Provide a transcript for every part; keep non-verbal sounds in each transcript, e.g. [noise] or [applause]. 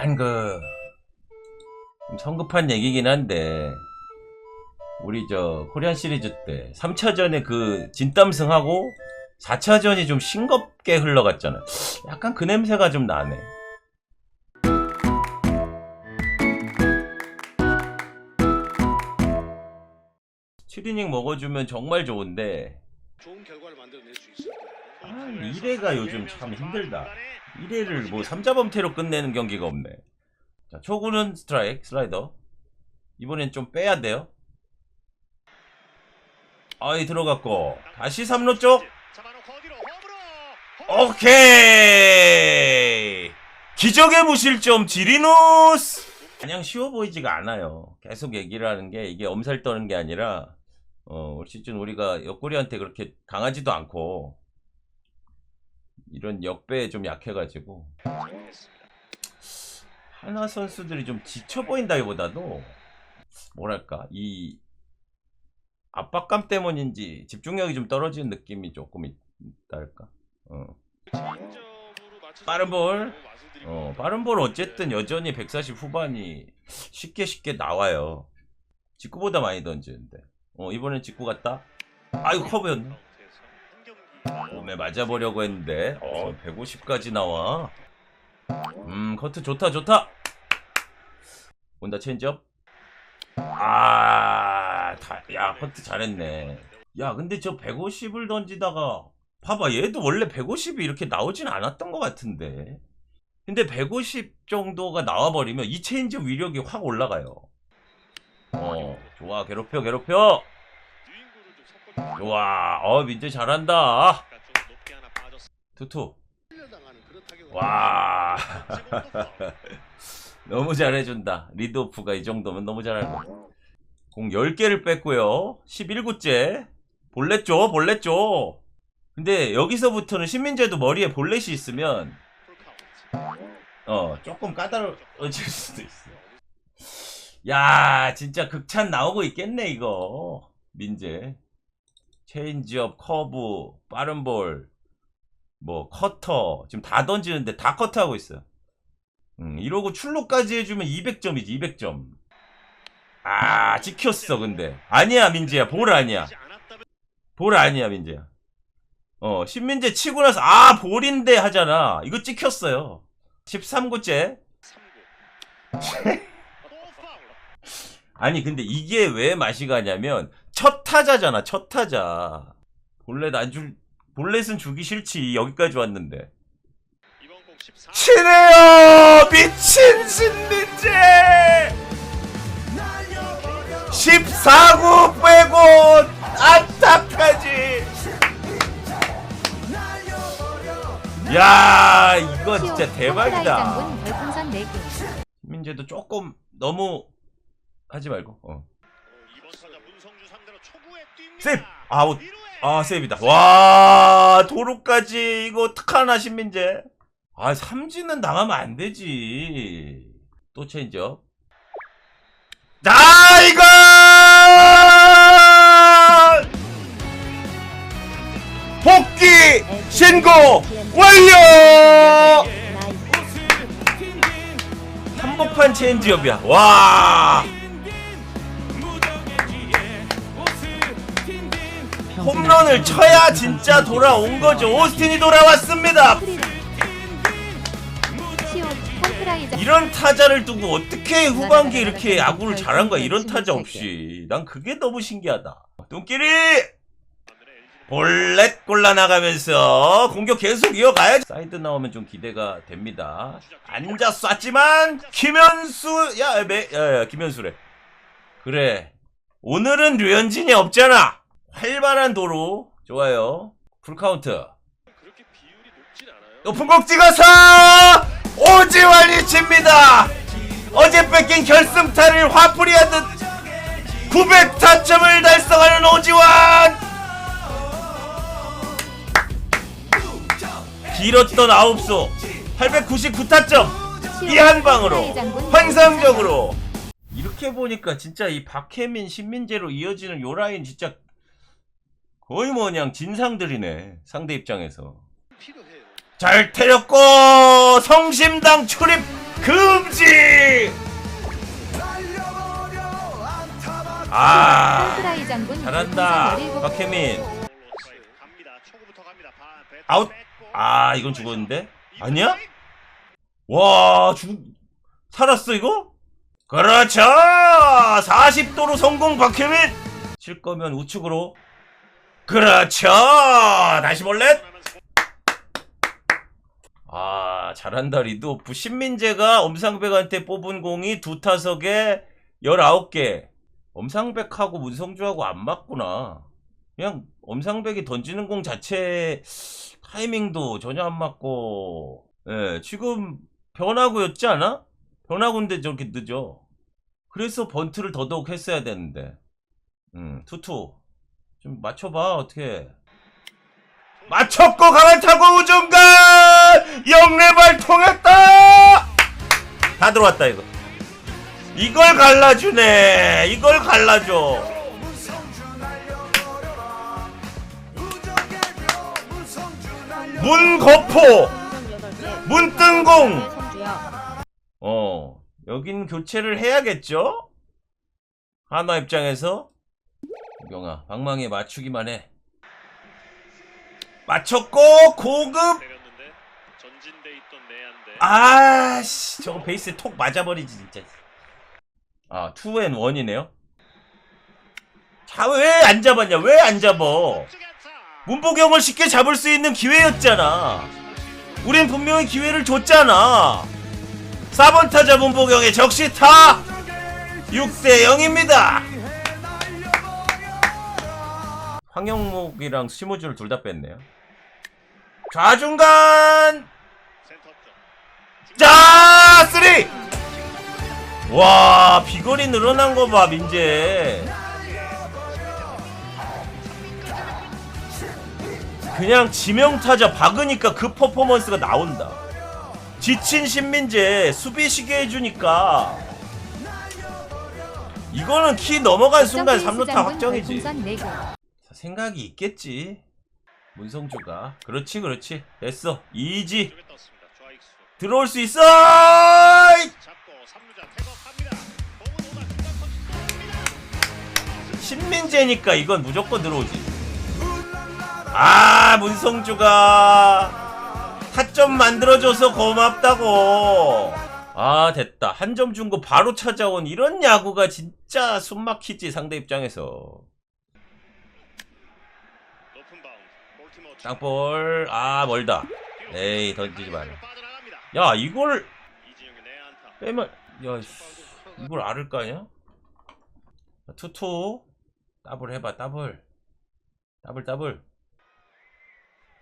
약간 그좀 성급한 얘기긴 한데 우리 저 코리안 시리즈 때 3차전에 그 진땀승하고 4차전이 좀 싱겁게 흘러갔잖아. 약간 그 냄새가 좀 나네. 칠이닝 먹어주면 정말 좋은데 좋은 결과를 만들어낼 수 거예요. 아, 이래가 요즘 참 힘들다. 1회를 뭐 3자범퇴로 끝내는 경기가 없네. 자, 초구는 스트라이크, 슬라이더. 이번엔 좀 빼야 돼요. 아이, 들어갔고. 다시 3루 쪽. 오케이! 기적의 무실점 지리노스! 그냥 쉬워 보이지가 않아요. 계속 얘기를 하는 게 이게 엄살 떠는 게 아니라, 어, 올 시즌 우리가 옆구리한테 그렇게 강하지도 않고, 이런 역배에 좀 약해가지고, 하나 선수들이 좀 지쳐 보인다기보다도, 뭐랄까, 이, 압박감 때문인지 집중력이 좀 떨어지는 느낌이 조금 있달까? 어. 빠른 볼. 어, 빠른 볼 어쨌든 여전히 140 후반이 쉽게 쉽게 나와요. 직구보다 많이 던지는데. 어, 이번엔 직구 같다? 아이고, 커브였네. 몸에 맞아보려고 했는데, 어, 150까지 나와. 음, 커트 좋다, 좋다! 온다, 체인지업. 아, 다, 야, 커트 잘했네. 야, 근데 저 150을 던지다가, 봐봐, 얘도 원래 150이 이렇게 나오진 않았던 것 같은데. 근데 150 정도가 나와버리면 이 체인지업 위력이 확 올라가요. 어, 좋아, 괴롭혀, 괴롭혀! 좋아, 어, 민재 잘한다. 투투. 와. [laughs] 너무 잘해준다. 리드오프가 이 정도면 너무 잘하는 거. 공 10개를 뺐고요. 11구째. 볼넷 줘, 볼넷 줘. 근데 여기서부터는 신민재도 머리에 볼넷이 있으면 어 조금 까다로워질 수도 있어. 야 진짜 극찬 나오고 있겠네 이거 민재. 체인지업, 커브, 빠른 볼, 뭐 커터 지금 다 던지는데 다 커트하고 있어요. 음, 이러고 출루까지 해주면 200점이지 200점. 아 찍혔어 근데 아니야 민재야 볼 아니야 볼 아니야 민재야. 어 신민재 치고 나서 아 볼인데 하잖아. 이거 찍혔어요. 13구째. [laughs] 아니 근데 이게 왜 맛이 가냐면 첫 타자잖아 첫 타자 볼넷 안줄 볼넷은 주기 싫지 여기까지 왔는데 치네요 미친 신민재 14구 빼고 안타까지 야 이거 진짜 대박이다 4개. 민재도 조금 너무 하지 말고 어. 세이브! 아웃. 아 세이브다. 와 도로까지 이거 특하나 신민재. 아 삼진은 나가면 안 되지. 또 체인지업. 자 이거! 복귀 신고 완료! 한복판 체인지업이야. 와 홈런을 쳐야 진짜 돌아온 거죠. 오스틴이 돌아왔습니다. 이런 타자를 두고 어떻게 후반기 이렇게 야구를 잘한 거야? 이런 타자 없이. 난 그게 너무 신기하다. 눈길이! 볼넷 골라 나가면서 공격 계속 이어가야지. 사이드 나오면 좀 기대가 됩니다. 앉아 쐈지만 김현수 야, 매, 야, 야 김현수래. 그래. 오늘은 류현진이 없잖아 활발한 도로. 좋아요. 풀카운트. 높은 곡 찍어서 오지환이 칩니다. 어제 뺏긴 결승타를 화풀이하듯 900타점을 달성하는 오지환. 길었던 9수 899타점 이 한 방으로 환상적으로. 이렇게 보니까 진짜 이 박혜민 신민재로 이어지는 요 라인 진짜 거의 뭐 그냥 진상들이네 상대 입장에서 잘 때렸고 성심당 출입 금지! 아, 장군 잘한다. 별풍선 17 박혜민. 갑니다. 초구부터 갑니다. 바- 배- 아웃. 아, 이건 죽었는데? 아니야? 와, 죽, 살았어, 이거? 그렇죠! 40도로 성공, 박혜민! 칠 거면 우측으로. 그렇죠! 다시 볼렛! 아, 잘한다, 리드오프. 신민재가 엄상백한테 뽑은 공이 두 타석에 19개. 엄상백하고 문성주하고 안 맞구나. 그냥 엄상백이 던지는 공 자체 타이밍도 전혀 안 맞고, 예, 지금 변화구였지 않아? 변화구인데 저렇게 늦어. 그래서 번트를 더더욱 했어야 되는데. 음, 투투. 좀 맞춰봐, 어떻게. 맞췄고 강한 타고 우중간! 영내발 통했다! 다 들어왔다, 이거. 이걸 갈라주네. 이걸 갈라줘. 문거포! 문뜬공! 어, 여긴 교체를 해야겠죠? 한화 입장에서 경아 방망이에 맞추기만 해. 맞췄고 고급. 때렸는데 전진돼 있던 내한데. 아씨, 저거 베이스에 톡 맞아버리지 진짜. 아, 2앤 1이네요. 자, 왜 안 잡았냐? 왜 안 잡어? 문보경을 쉽게 잡을 수 있는 기회였잖아. 우린 분명히 기회를 줬잖아. 4번 타자 문보경의 적시타 6대 0입니다. 황영목이랑 심우주를 둘 다 뺐네요. 좌중간. 자 쓰리. 와 비거리 늘어난 거 봐 민재. 그냥 지명타자 박으니까 그 퍼포먼스가 나온다. 지친 신민재 수비 시계 해주니까 이거는 키 넘어간 순간 3루타 확정이지. 별풍선 4개 자, 생각이 있겠지. 문성주가 그렇지 그렇지 됐어 이지. 들어올 수 있어. 아이! 잡고 3루자 태업합니다. 공은 오다 중간 터치. 신민재니까 이건 무조건 들어오지. 아 문성주가 타점 만들어줘서 고맙다고. 아 됐다 한 점 준 거 바로 찾아온 이런 야구가 진짜 숨막히지 상대 입장에서. 높은 바운드. 볼티모어 쪽. 땅볼 아 멀다. 에이 던지지 마라. 야 이걸. 빼면 야 씨, 이걸 알을? 자, 투투 더블 해봐 더블 더블 더블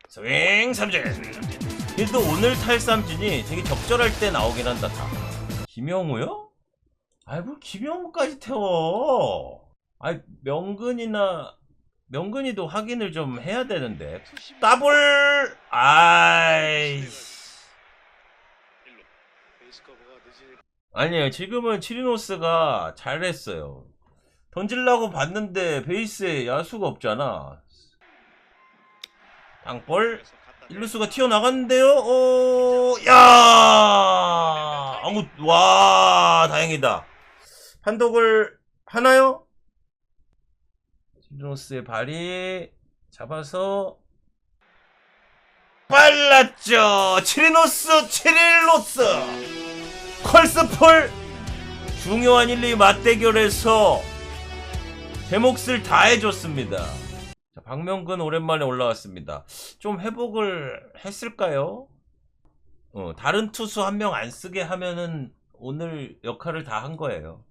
스윙 삼진 그래도 오늘 탈 삼진이 되게 적절할 때 나오긴 한다 다 김영우요? 아이 뭘 김영우까지 태워 아이 명근이나 명근이도 확인을 좀 해야 되는데 더블 아이 아니에요. 지금은 치리노스가 잘했어요. 던질라고 봤는데 베이스에 야수가 없잖아. 땅볼 일루수가 튀어나갔는데요. 오, 야! 아무 와, 다행이다. 판독을 하나요? 치리노스의 발이 잡아서 빨랐죠. 치리노스, 치릴로스. 컬스폴 중요한 1, 2 맞대결에서 제 몫을 다 해줬습니다. 자, 박명근 오랜만에 올라왔습니다. 좀 회복을 했을까요? 어, 다른 투수 한 명 안 쓰게 하면은 오늘 역할을 다 한 거예요.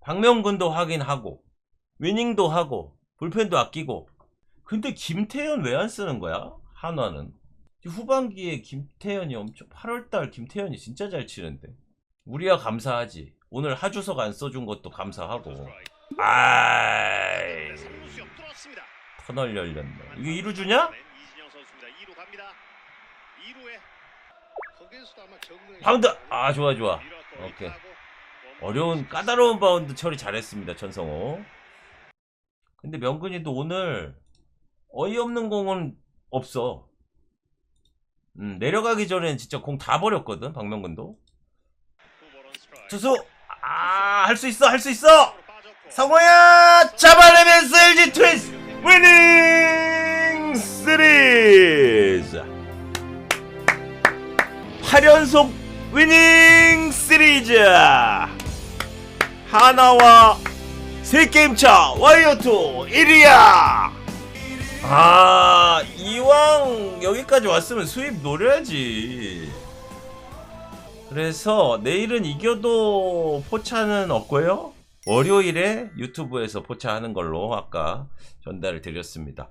박명근도 확인하고 위닝도 하고 불펜도 아끼고 근데 김태현 왜 안 쓰는 거야? 한화는 후반기에 김태현이 엄청 8월달 김태현이 진짜 잘 치는데 우리야 감사하지 오늘 하주석 안 써준 것도 감사하고 아이. 터널 열렸네 이게 2루 주냐? 이진영 선수입니다. 2루 갑니다. 2루에 거기에서도 아마 적응이 바운드 아 좋아 좋아 오케이. 어려운 까다로운 바운드 처리 잘했습니다 천성호 근데 명근이도 오늘 어이없는 공은 없어. 음, 내려가기 전엔 진짜 공 다 버렸거든 박명근도. 투수! 아 할 수 있어 할 수 있어. 성호야 잡아내면서 LG 트윈스 위닝 시리즈 8연속 위닝 시리즈 하나와 3게임 차 와이어투 1위야! 아 이왕 여기까지 왔으면 수입 노려야지. 그래서 내일은 이겨도 포차는 없고요. 월요일에 유튜브에서 포차하는 걸로 아까 전달을 드렸습니다